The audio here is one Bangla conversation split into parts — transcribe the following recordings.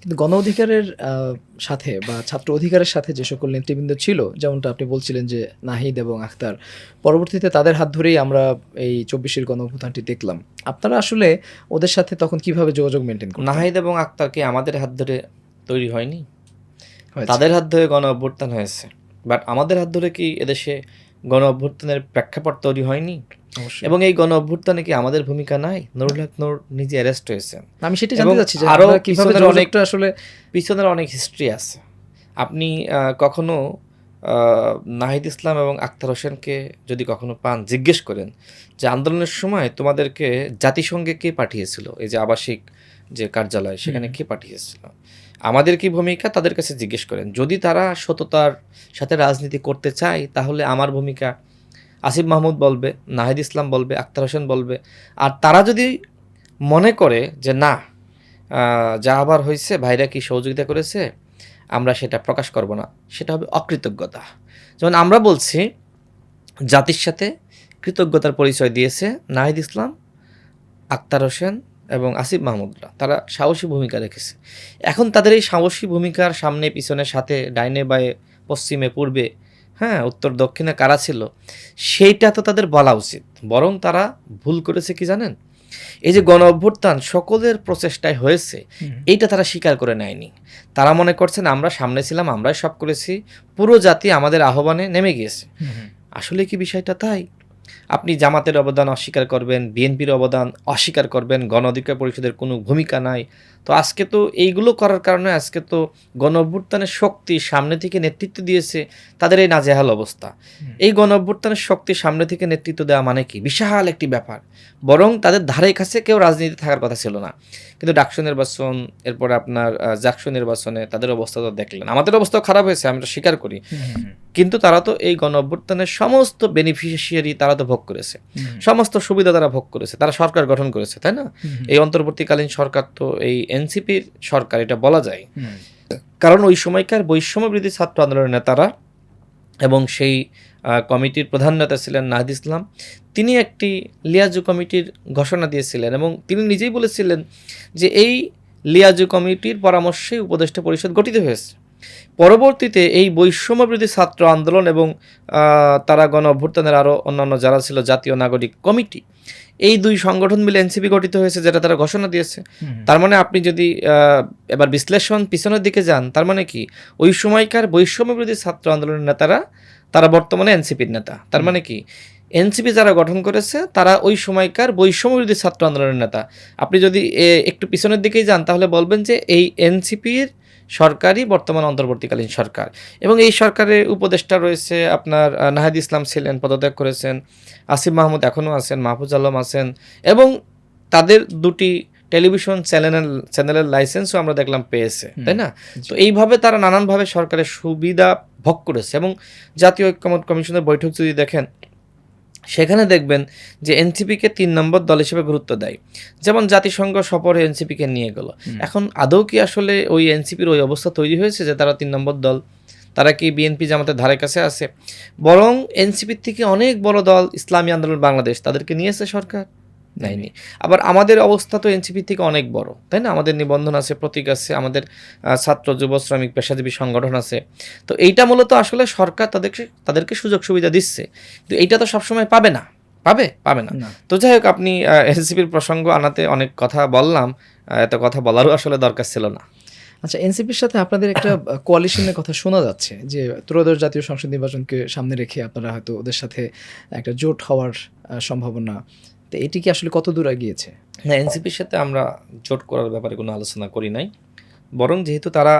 কিন্তু গণ অধিকারের সাথে বা ছাত্র অধিকারের সাথে যে সকল নেতৃবৃন্দ ছিল যেমনটা আপনি বলছিলেন যে নাহিদ এবং আখতার পরবর্তীতে তাদের হাত ধরেই আমরা এই চব্বিশের গণ অভ্যুত্থানটি দেখলাম। আপনারা আসলে ওদের সাথে তখন কীভাবে যোগাযোগ মেনটেন করেন নাহিদ এবং আক্তার কি আমাদের হাত ধরে তৈরি হয়নি? তাদের হাত ধরে গণ অভ্যুত্থান হয়েছে বাট আমাদের হাত ধরে কি এদেশে গণ অভ্যুত্থানের প্রেক্ষাপট তৈরি হয়নি। এবং এই গণ অভ্যুত্থানে কি আমাদের ভূমিকা নাই? নুরুল হক নূর নিজে অ্যারেস্ট হয়েছেন। আমি সেটা জানতে চাচ্ছি যে আরও কীভাবে যোগাযোগটা আসলে পিছনের অনেক হিস্ট্রি আছে। আপনি কখনো নাহিদ ইসলাম এবং আক্তার হোসেনকে যদি কখনো পান জিজ্ঞেস করেন যে আন্দোলনের সময় তোমাদেরকে জাতিসংঘে কে পাঠিয়েছিল? এই যে আবাসিক যে কার্যালয় সেখানে কে পাঠিয়েছিল? আমাদের কি ভূমিকা? তাদের কাছে জিজ্ঞেস করেন। যদি তারা সততার সাথে রাজনীতি করতে চায় তাহলে আমার ভূমিকা আসিফ মাহমুদ বলবে, নাহিদ ইসলাম বলবে, আক্তার হোসেন বলবে। আর তারা যদি মনে করে যে, না যা আবার হয়েছে ভাইরা কি সহযোগিতা করেছে, আমরা সেটা প্রকাশ করব না। সেটা হবে অকৃতজ্ঞতা। যেমন আমরা বলছি, জাতির সাথে কৃতজ্ঞতার পরিচয় দিয়েছে নাহিদ ইসলাম, আক্তার হোসেন এবং আসিফ মাহমুদরা। তারা সাহসী ভূমিকা রেখেছে। এখন তাদের এই সাহসী ভূমিকার সামনে, পিছনে, সাথে, ডাইনে বায়ে, পশ্চিমে, পূর্বে হ্যাঁ উত্তর দক্ষিণে কারা ছিল? সেইটা তো তাদের বলা উচিত। বরং তারা ভুল করেছে কি জানেন? এই যে গণ অভ্যুত্থান সকলের প্রচেষ্টায় হয়েছে। এইটা তারা স্বীকার করে নেয়নি। তারা মনে করছেন আমরা সামনে ছিলাম আমরাই সব করেছি। পুরো জাতি আমাদের আহ্বানে নেমে গিয়েছে। আসলে কি বিষয়টা তাই? আপনি জামাতের অবদান অস্বীকার করবেন বিএনপির অবদান অস্বীকার করবেন গণ অধিকার পরিষদের কোনো ভূমিকা নাই। তো আজকে তো এইগুলো করার কারণে আজকে তো গণ অভ্যুত্থানের শক্তি সামনে থেকে নেতৃত্ব দিয়েছে তাদের এই নাজেহাল অবস্থা। এই গণ অভ্যুত্থানের শক্তি সামনে থেকে নেতৃত্ব দেওয়া মানে কি? বিশাল একটি ব্যাপার। বরং তাদের ধারে কাছে কেউ রাজনীতি থাকার কথা ছিল না। কিন্তু ডাকসু নির্বাচন এরপরে আপনার জাকসু নির্বাচনে তাদের অবস্থা তো দেখলেন। আমাদের অবস্থাও খারাপ হয়েছে আমরা স্বীকার করি। কিন্তু তারা তো এই গণ অভ্যুত্থানের সমস্ত বেনিফিশিয়ারি তারা তো ভোগ করেছে। সমস্ত সুবিধা তারা ভোগ করেছে। তারা সরকার গঠন করেছে তাই না? এই অন্তর্বর্তীকালীন সরকার তো এই এনসিপির সরকার এটা বলা যায়। কারণ ওই সময়কার বৈষম্য বিরোধী ছাত্র আন্দোলনের নেতারা এবং সেই কমিটির প্রধান নেতা ছিলেন নাহিদ ইসলাম তিনি একটি লিয়াজু কমিটির ঘোষণা দিয়েছিলেন এবং তিনি নিজেই বলেছিলেন যে এই লিয়াজু কমিটির পরামর্শে উপদেষ্টা পরিষদ গঠিত হয়েছে। পরবর্তীতে এই বৈষম্য বিরোধী ছাত্র আন্দোলন এবং তারা গণ অভ্যুত্থানের আরও অন্যান্য যারা ছিল জাতীয় নাগরিক কমিটি এই দুই সংগঠন মিলে এনসিপি গঠিত হয়েছে যেটা তারা ঘোষণা দিয়েছে। তার মানে আপনি যদি এবার বিশ্লেষণ পিছনের দিকে যান তার মানে কি? ওই সময়কার বৈষম্য বিরোধী ছাত্র আন্দোলনের নেতারা তারা বর্তমানে এনসিপির নেতা। তার মানে কি? এনসিপি যারা গঠন করেছে তারা ওই সময়কার বৈষম্য বিরোধী ছাত্র আন্দোলনের নেতা। আপনি যদি এ, একটু পিছনের দিকেই যান তাহলে বলবেন যে এই এনসিপির সরকারই বর্তমান অন্তর্বর্তীকালীন সরকার। এবং এই সরকারের উপদেষ্টা রয়েছে আপনার নাহিদ ইসলাম ছিলেন পদত্যাগ করেছেন আসিফ মাহমুদ এখনও আছেন মাহফুজ আলম আছেন এবং তাদের দুটি টেলিভিশন চ্যানেলের চ্যানেলের লাইসেন্সও আমরা দেখলাম পেয়েছে তাই না? তো এইভাবে তারা নানানভাবে সরকারের সুবিধা ভোগ করেছে এবং জাতীয় ঐক্যমত কমিশনের বৈঠক যদি দেখেন সেখানে দেখবেন যে এনসিপিকে তিন নম্বর দল হিসেবে গুরুত্ব দেয়। যেমন জাতিসংঘ সফরে এনসিপিকে নিয়ে গেল। এখন আদৌ কি আসলে ওই এনসিপির ওই অবস্থা তৈরি হয়েছে যে তারা তিন নম্বর দল? তারা কি বিএনপি জামাতের ধারে কাছে আছে? বরং এনসিপির থেকে অনেক বড় দল ইসলামী আন্দোলন বাংলাদেশ তাদেরকে নিয়েছে সরকার। নেয়নি। আবার আমাদের অবস্থা তো এনসিপি থেকে অনেক বড় তাই না? আমাদের নিবন্ধন আছে প্রতীক আছে আমাদের ছাত্র যুব শ্রমিক পেশাজীবী সংগঠন আছে। তো এইটা মূলত আসলে সরকার তাদেরকে তাদেরকে সুযোগ সুবিধা দিচ্ছে। কিন্তু এইটা তো সবসময় পাবে না। পাবে? পাবে না। তো যাই হোক আপনি এনসিপির প্রসঙ্গ আনাতে অনেক কথা বললাম। এত কথা বলারও আসলে দরকার ছিল না। আচ্ছা এনসিপির সাথে আপনাদের একটা কোয়ালিশনের কথা শোনা যাচ্ছে যে ত্রয়োদশ জাতীয় সংসদ নির্বাচনকে সামনে রেখে আপনারা হয়তো ওদের সাথে একটা জোট হওয়ার সম্ভাবনা তো এটি কি আসলে কত দূর এগিয়েছে? না, এনসিপির সাথে আমরা জোট করার ব্যাপারে কোনো আলোচনা করি নাই। বরং যেহেতু তারা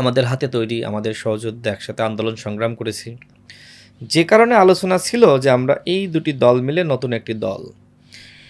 আমাদের হাতে তৈরি, আমাদের সহযোদ্ধা একসাথে আন্দোলন সংগ্রাম করেছি, যে কারণে আলোচনা ছিল যে আমরা এই দুটি দল মিলে নতুন একটি দল।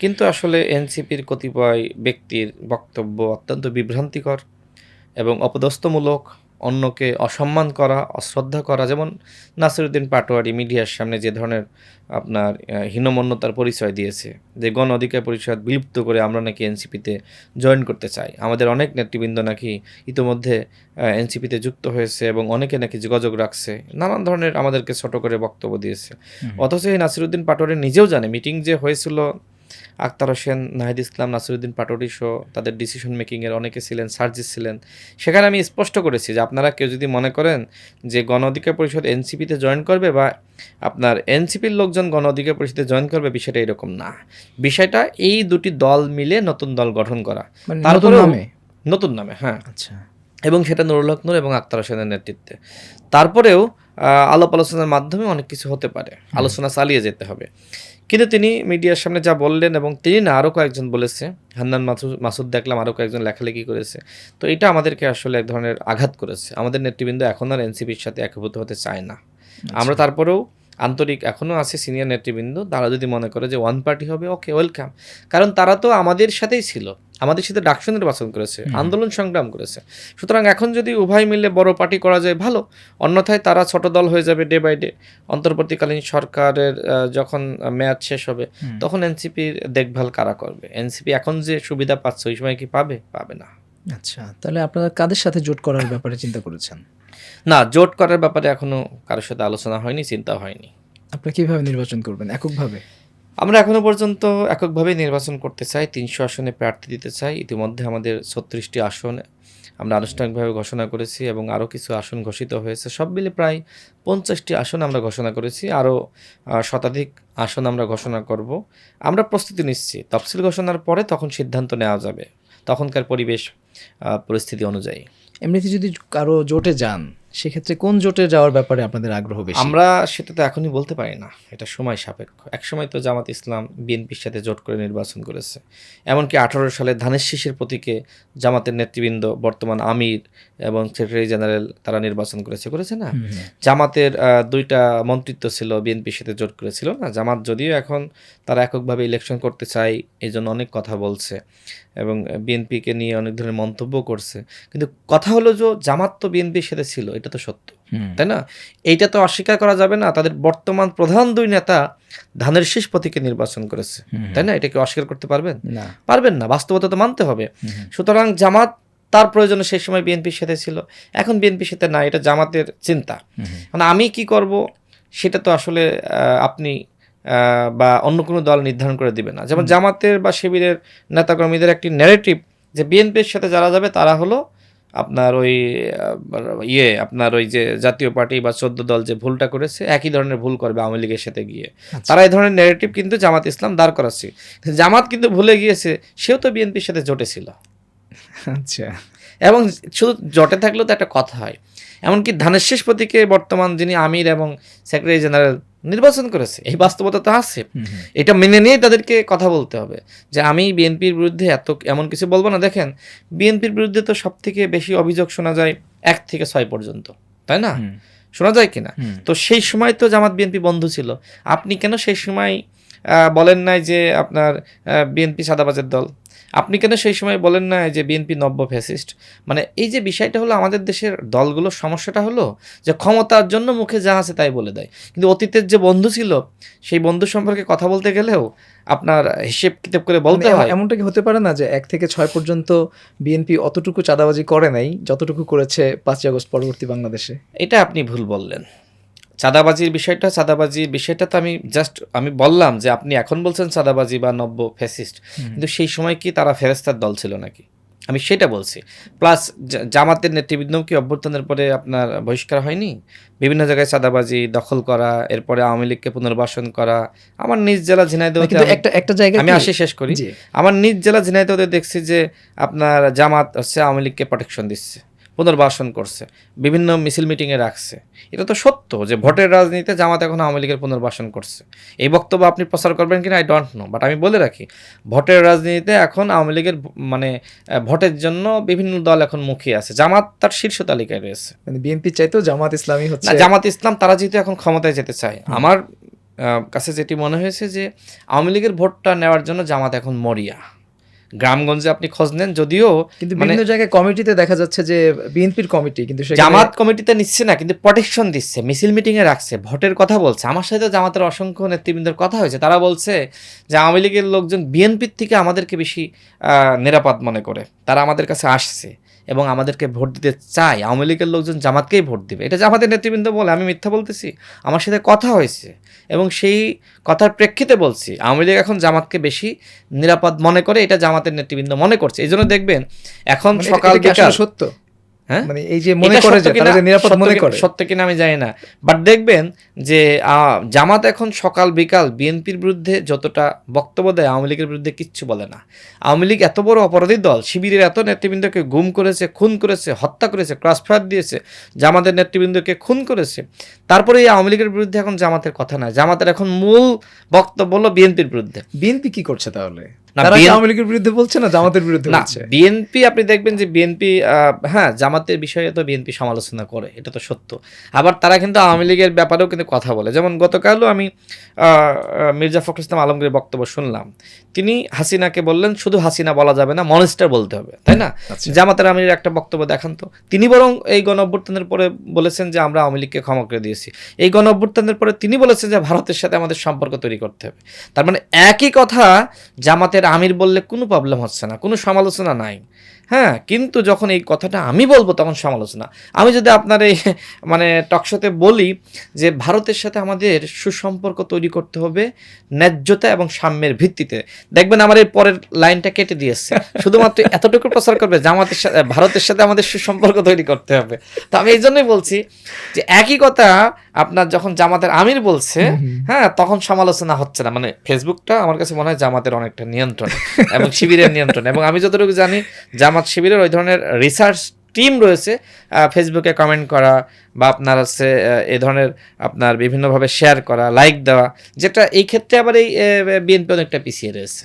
কিন্তু আসলে এনসিপির কতিপয় ব্যক্তির বক্তব্য অত্যন্ত বিভ্রান্তিকর এবং অপদস্থমূলক। অন্যকে অসম্মান করা অশ্রদ্ধা করা যেমন নাসিরুদ্দিন পাটোয়ারি মিডিয়ার সামনে যে ধরনের আপনার হীনমন্যতার পরিচয় দিয়েছে যে গণ অধিকার পরিষদ বিলুপ্ত করে আমরা নাকি এনসিপিতে জয়েন করতে চাই। আমাদের অনেক নেতৃবৃন্দ নাকি ইতোমধ্যে এনসিপিতে যুক্ত হয়েছে এবং অনেকে নাকি যোগাযোগ রাখছে নানান ধরনের আমাদেরকে ছোট করে বক্তব্য দিয়েছে। অথচ এই নাসিরুদ্দিন পাটোয়ারি নিজেও জানে মিটিং যে হয়েছিল আক্তার হোসেন নাহিদ ইসলাম নাসিরুদ্দিন পাটোয়ারি সহ তাদের ডিসিশন মেকিংয়ের অনেকে ছিলেন সার্জিস ছিলেন। সেখানে আমি স্পষ্ট করেছি যে আপনারা কেউ যদি মনে করেন যে গণ অধিকার পরিষদ এনসিপিতে জয়েন করবে বা আপনার এনসিপির লোকজন গণ অধিকার পরিষদে জয়েন করবে বিষয়টা এরকম না। বিষয়টা এই দুটি দল মিলে নতুন দল গঠন করা। মানে নতুন নামে? নতুন নামে হ্যাঁ। আচ্ছা। এবং সেটা নুরুল হক নূর এবং আক্তার হোসেনের নেতৃত্বে। তারপরেও আলাপ আলোচনার মাধ্যমে অনেক কিছু হতে পারে। আলোচনা চালিয়ে যেতে হবে। কিন্তু তিনি মিডিয়ার সামনে যা বললেন এবং তিনি না আরও কয়েকজন বলেছে হান্নান মাসুদ মাসুদ দেখলাম আরও কয়েকজন লেখালেখি করেছে। তো এটা আমাদেরকে আসলে এক ধরনের আঘাত করেছে। আমাদের নেতৃবৃন্দ এখন আর এনসিপির সাথে একীভূত হতে চায় না। আমরা তারপরেও আন্তরিক এখনও আছে সিনিয়র নেতৃবৃন্দ। তারা যদি মনে করে যে ওয়ান পার্টি হবে ওকে ওয়েলকাম। কারণ তারা তো আমাদের সাথেই ছিল। আমাদের সাথে ডাকসু নির্বাচন করেছে আন্দোলন সংগ্রাম করেছে। সুতরাং এখন যদি উভয় মিলে বড় পার্টি করা যায় ভালো অন্যথায় তারা ছোট দল হয়ে যাবে ডে বাই ডে অন্তর্বর্তীকালীন সরকারের যখন মেয়াদ শেষ হবে তখন এনসিপির দেখভাল কারা করবে? এনসিপি এখন যে সুবিধা পাচ্ছে ওই সময় কি পাবে? পাবে না। আচ্ছা তাহলে আপনারা কাদের সাথে জোট করার ব্যাপারে চিন্তা করেছেন? না জোট করার ব্যাপারে এখনও কারোর সাথে আলোচনা হয়নি চিন্তা হয়নি। আপনারা কীভাবে নির্বাচন করবেন এককভাবে? আমরা এখনও পর্যন্ত এককভাবে নির্বাচন করতে চাই, তিনশো আসনে প্রার্থী দিতে চাই। ইতিমধ্যে আমাদের ছত্রিশটি আসন আমরা আনুষ্ঠানিকভাবে ঘোষণা করেছি এবং আরও কিছু আসন ঘোষিত হয়েছে। সব মিলে প্রায় পঞ্চাশটি আসন আমরা ঘোষণা করেছি, আরও শতাধিক আসন আমরা ঘোষণা করব। আমরা প্রস্তুতি নিচ্ছি, তফসিল ঘোষণার পরে তখন সিদ্ধান্ত নেওয়া যাবে, তখনকার পরিবেশ পরিস্থিতি অনুযায়ী। এমনিতে যদি কারও জোটে যান সেক্ষেত্রে কোন জোটে যাওয়ার ব্যাপারে আপনাদের আগ্রহ বেশি? আমরা সেটা তো এখনই বলতে পারি না। এটা সময় সাপেক্ষ। এক সময় তো জামাত ইসলাম বিএনপির সাথে জোট করে নির্বাচন করেছে। এমনকি আঠারো সালে ধানের শীষের প্রতীকে জামাতের নেতৃবৃন্দ বর্তমান আমির এবং সেক্রেটারি জেনারেল তারা নির্বাচন করেছে করেছে না। জামাতের দুইটা মন্ত্রিত্ব ছিল বিএনপির সাথে জোট করেছিল না? জামাত যদিও এখন তারা এককভাবে ইলেকশন করতে চায় এই জন্য অনেক কথা বলছে এবং বিএনপিকে নিয়ে অনেক ধরনের মন্তব্য করছে। কিন্তু কথা হলো যে জামাত তো বিএনপির সাথে ছিল এটা তো সত্য তাই না? এইটা তো অস্বীকার করা যাবে না তাদের বর্তমান প্রধান দুই নেতা ধানের শেষ প্রতীকে নির্বাচন করেছে তাই না? এটাকে অস্বীকার করতে পারবেন? পারবেন না বাস্তবতা তো মানতে হবে। সুতরাং জামাত তার প্রয়োজনে সেই সময় বিএনপির সাথে ছিল। এখন বিএনপির সাথে না এটা জামাতের চিন্তা। মানে আমি কি করব সেটা তো আসলে আপনি বা অন্য কোনো দল নির্ধারণ করে দিবে না। যেমন জামাতের বা শিবিরের নেতাকর্মীদের একটি ন্যারেটিভ যে বিএনপির সাথে যারা যাবে তারা হলো আপনার ওই ইয়ে আপনার ওই যে জাতীয় পার্টি বা চোদ্দ দল যে ভুলটা করেছে একই ধরনের ভুল করবে আওয়ামী লীগের সাথে গিয়ে। আচ্ছা। তারা এই ধরনের ন্যারেটিভ কিন্তু জামাত ইসলাম দাঁড় করাচ্ছে। জামাত কিন্তু ভুলে গিয়েছে সেও তো বিএনপির সাথে জোটেছিল আচ্ছা। এবং শুধু জটে থাকলেও তো একটা কথা হয়। এমনকি ধানের শেষ প্রতীকে বর্তমান যিনি আমির এবং সেক্রেটারি জেনারেল নির্বাচন করেছে এই বাস্তবতা তো আছে। এটা মেনে নিয়ে তাদেরকে কথা বলতে হবে যে আমি বিএনপির বিরুদ্ধে এত এমন কিছু বলব না। দেখেন বিএনপির বিরুদ্ধে তো সব থেকে বেশি অভিযোগ শোনা যায় এক থেকে ছয় পর্যন্ত তাই না? শোনা যায় কিনা? তো সেই সময় তো জামাত বিএনপি বন্ধ ছিল। আপনি কেন সেই সময় বলেন নাই যে আপনার বিএনপি সাদাবাজের দল। আপনি কেন সেই সময় বলেন না যে বিএনপি নব্য ফ্যাসিস্ট? মানে এই যে বিষয়টা হলো আমাদের দেশের দলগুলোর সমস্যাটা হলো যে ক্ষমতার জন্য মুখে যা আছে তাই বলে দেয়। কিন্তু অতীতের যে বন্ধু ছিল সেই বন্ধু সম্পর্কে কথা বলতে গেলেও আপনার হিসেব কিতাব করে বলতে মানে হয়। এমনটা কি হতে পারে না যে এক থেকে ছয় পর্যন্ত বিএনপি অতটুকু চাঁদাবাজি করে নাই যতটুকু করেছে পাঁচই আগস্ট পরবর্তী বাংলাদেশে? এটা আপনি ভুল বললেন। চাঁদাবাজির বিষয়টা চাঁদাবাজির বিষয়টা তো আমি জাস্ট আমি বললাম যে আপনি এখন বলছেন চাঁদাবাজি বা নব্য ফ্যাসিস্ট কিন্তু সেই সময় কি তারা ফেরেস্তার দল ছিল নাকি? আমি সেটা বলছি। প্লাস জামাতের নেতৃবৃন্দ কি অভ্যর্থনের পরে আপনার বহিষ্কার হয়নি? বিভিন্ন জায়গায় চাঁদাবাজি দখল করা এরপরে আওয়ামী লীগকে পুনর্বাসন করা আমার নিজ জেলা ঝিনাইদহতে একটা একটা জায়গায় আমি আসি শেষ করি। আমার নিজ জেলা ঝিনাইদহতে দেখছি যে আপনার জামাত হচ্ছে আওয়ামী লীগকে প্রোটেকশন দিচ্ছে। পুনর্বাসন করছে বিভিন্ন মিছিল মিটিংয়ে রাখছে। এটা তো সত্য যে ভোটের রাজনীতিতে জামাত এখন আওয়ামী লীগের পুনর্বাসন করছে। এই বক্তব্য আপনি প্রচার করবেন কিনা আই ডোন্ট নো বাট আমি বলে রাখি ভোটের রাজনীতিতে এখন আওয়ামী লীগের মানে ভোটের জন্য বিভিন্ন দল এখন মুখিয়ে আছে। জামাত তার শীর্ষ তালিকায় রয়েছে। মানে বিএনপি চাইতো জামাত ইসলামী হচ্ছে জামাত ইসলাম তারা যেহেতু এখন ক্ষমতায় যেতে চায় আমার কাছে যেটি মনে হয়েছে যে আওয়ামী লীগের ভোটটা নেওয়ার জন্য জামাত এখন মরিয়া। গ্রামগঞ্জে আপনি খোঁজ নেন যদিও কিন্তু মানে বিভিন্ন জায়গায় কমিটিতে দেখা যাচ্ছে যে বিএনপির কমিটি কিন্তু জামাত কমিটিতে নিচ্ছে না কিন্তু প্রোটেকশন দিচ্ছে মিছিল মিটিং এ রাখছে ভোটের কথা বলছে। আমার সাথে জামাতের অসংখ্য নেতৃবৃন্দের কথা হয়েছে তারা বলছে যে আওয়ামী লীগের লোকজন বিএনপির থেকে আমাদেরকে বেশি আহ, নিরাপদ মনে করে তারা আমাদের কাছে আসছে। এবং আমাদেরকে ভোট দিতে চায় আওয়ামী লীগের লোকজন জামাতকেই ভোট দিবে। এটা জামাতের নেতৃবৃন্দ বলে আমি মিথ্যা বলতেছি। আমার সাথে কথা হয়েছে এবং সেই কথার প্রেক্ষিতে বলছি আওয়ামী লীগ এখন জামাতকে বেশি নিরাপদ মনে করে এটা জামাতের নেতৃবৃন্দ মনে করছে। এই জন্য দেখবেন এখন মানে সকাল সত্য? মানে এই যে মনে করে যে তারা নিরাপদ মনে করে। সত্য কিনা আমি জানি না। বাট দেখবেন যে জামাত এখন সকাল বিকাল বিএনপির বিরুদ্ধে যতটা বক্তব্য দেয় আওয়ামী লীগের বিরুদ্ধে কিচ্ছু বলে না। আওয়ামী লীগ এত বড় অপরাধী দল শিবিরের এত নেতৃবৃন্দকে গুম করেছে খুন করেছে হত্যা করেছে ক্রসফায়ার দিয়েছে জামাতের নেতৃবৃন্দকে খুন করেছে। তারপরে এই আওয়ামী লীগের বিরুদ্ধে এখন জামাতের কথা না জামাতের এখন মূল বক্তব্য হলো বিএনপির বিরুদ্ধে। বিএনপি কি করছে তাহলে? আওয়ামী লীগের বিরুদ্ধে বলছে না জামাতের বিরুদ্ধে বলছে? বিএনপি আপনি দেখবেন যে বিএনপি হ্যাঁ জামাতের বিষয়ে তো বিএনপি সমালোচনা করে এটা তো সত্য। আবার তারা কিন্তু আওয়ামী লীগের ব্যাপারেও কিন্তু কথা বলে। যেমন গতকালও আমি মির্জা ফখরুল ইসলাম আলমগীর বক্তব্য শুনলাম। তিনি হাসিনাকে বললেন শুধু হাসিনা বলা যাবে না মনস্টার বলতে হবে তাই না? আচ্ছা। জামাতের আমির একটা বক্তব্য দেখান তো। তিনি বরং এই গণ অভ্যুত্থানের পরে বলেছেন যে আমরা আওয়ামী লীগকে ক্ষমা করে দিয়েছি। এই গণ অভ্যুত্থানের পরে তিনি বলেছেন যে ভারতের সাথে আমাদের সম্পর্ক তৈরি করতে হবে। তার মানে একই কথা জামাতের আমির বললে কোনো প্রবলেম হচ্ছে না কোনো সমালোচনা নাই। হ্যাঁ কিন্তু যখন এই কথাটা আমি বলব তখন সমালোচনা। আমি যদি আপনার এই মানে টকশোতে বলি যে ভারতের সাথে আমাদের সুসম্পর্ক তৈরি করতে হবে ন্যায্যতা এবং সাম্যের ভিত্তিতে। দেখবেন আমার এই পরের লাইনটা কেটে দিয়েছে। শুধুমাত্র এতটুকু প্রচার করবে জামাতের সাথে ভারতের সাথে আমাদের সুসম্পর্ক তৈরি করতে হবে। তো আমি এই জন্যই বলছি যে একই কথা আপনার যখন জামাতের আমির বলছে হ্যাঁ তখন সমালোচনা হচ্ছে না। মানে ফেসবুকটা আমার কাছে মনে হয় জামাতের অনেকটা নিয়ন্ত্রণ এবং শিবিরের নিয়ন্ত্রণ। এবং আমি যতটুকু জানি জামাত শিবিরের ওই ধরনের রিসার্চ টিম রয়েছে ফেসবুকে কমেন্ট করা বা আপনার হচ্ছে এ ধরনের আপনার বিভিন্নভাবে শেয়ার করা লাইক দেওয়া, যেটা এই ক্ষেত্রে আবার এই বিএনপি অনেকটা পিছিয়ে রয়েছে।